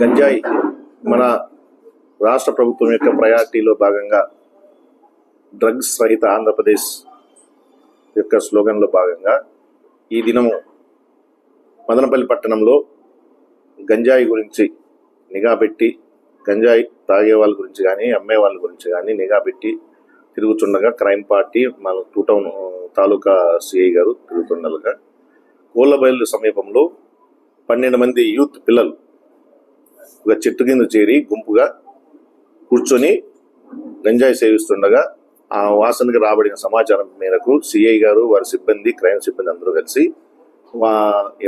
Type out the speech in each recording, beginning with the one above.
గంజాయి మన రాష్ట్ర ప్రభుత్వం యొక్క ప్రయారిటీలో భాగంగా డ్రగ్స్ రహిత ఆంధ్రప్రదేశ్ యొక్క స్లోగన్లో భాగంగా ఈ దినము మదనపల్లి పట్టణంలో గంజాయి గురించి నిఘా పెట్టి గంజాయి తాగే వాళ్ళ గురించి కానీ అమ్మే వాళ్ళ గురించి కానీ నిఘా పెట్టి తిరుగుతుండగా క్రైమ్ పార్టీ మన టూ టౌన్ తాలూకా సిఐ గారు తిరుగుతుండగా కోళ్ళబయలు సమీపంలో పన్నెండు మంది యూత్ పిల్లలు ఒక చెట్టు కింద చేరి గుంపుగా కూర్చొని గంజాయి సేవిస్తుండగా ఆ వాసనకి రాబడిన సమాచారం మేరకు సిఐ గారు వారి సిబ్బంది క్రైమ్ సిబ్బంది అందరూ కలిసి వా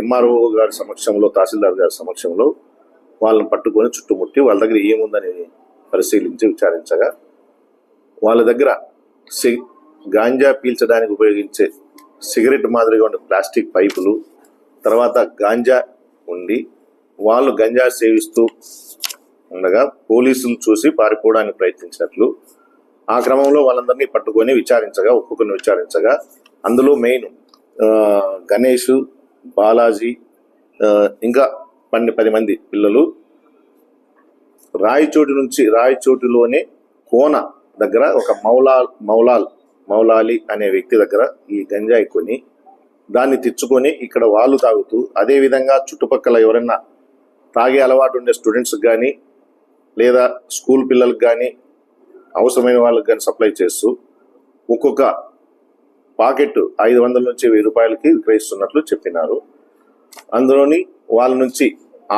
ఎంఆర్ఓ గారి సమక్షంలో తహసీల్దార్ గారి సమక్షంలో వాళ్ళని పట్టుకొని చుట్టుముట్టి వాళ్ళ దగ్గర ఏముందని పరిశీలించి విచారించగా వాళ్ళ దగ్గర సి గాంజా పీల్చడానికి ఉపయోగించే సిగరెట్ మాదిరిగా ఉండే ప్లాస్టిక్ పైపులు తర్వాత గాంజా ఉండి వాళ్ళు గంజా సేవిస్తూ ఉండగా పోలీసులు చూసి పారిపోవడానికి ప్రయత్నించినట్లు ఆ క్రమంలో వాళ్ళందరినీ పట్టుకొని విచారించగా ఒక్కొక్కరిని విచారించగా అందులో మెయిన్ గణేష్ బాలాజీ ఇంకా పన్నె పది మంది పిల్లలు రాయచోటి నుంచి రాయచోటిలోనే కోన దగ్గర ఒక మౌలాల్ మౌలాల్ మౌలాలి అనే వ్యక్తి దగ్గర ఈ గంజాయి కొని దాన్ని తెచ్చుకొని ఇక్కడ వాళ్ళు తాగుతూ అదే విధంగా చుట్టుపక్కల ఎవరైనా తాగే అలవాటు ఉండే స్టూడెంట్స్కి కానీ లేదా స్కూల్ పిల్లలకు కానీ అవసరమైన వాళ్ళకి కానీ సప్లై చేస్తూ ఒక్కొక్క పాకెట్ ఐదు వందల నుంచి వెయ్యి రూపాయలకి విక్రయిస్తున్నట్లు చెప్పినారు. అందులోని వాళ్ళ నుంచి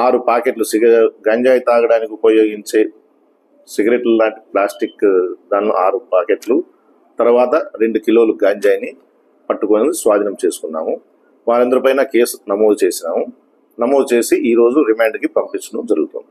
ఆరు ప్యాకెట్లు సిగ గంజాయి తాగడానికి ఉపయోగించే సిగరెట్లు లాంటి ప్లాస్టిక్ దానిలో ఆరు ప్యాకెట్లు తర్వాత రెండు కిలోలు గంజాయిని పట్టుకొని స్వాధీనం చేసుకున్నాము. వారందరిపైన కేసు నమోదు చేసినాము. నమోదు చేసి ఈరోజు రిమాండ్కి పంపించడం జరుగుతుంది.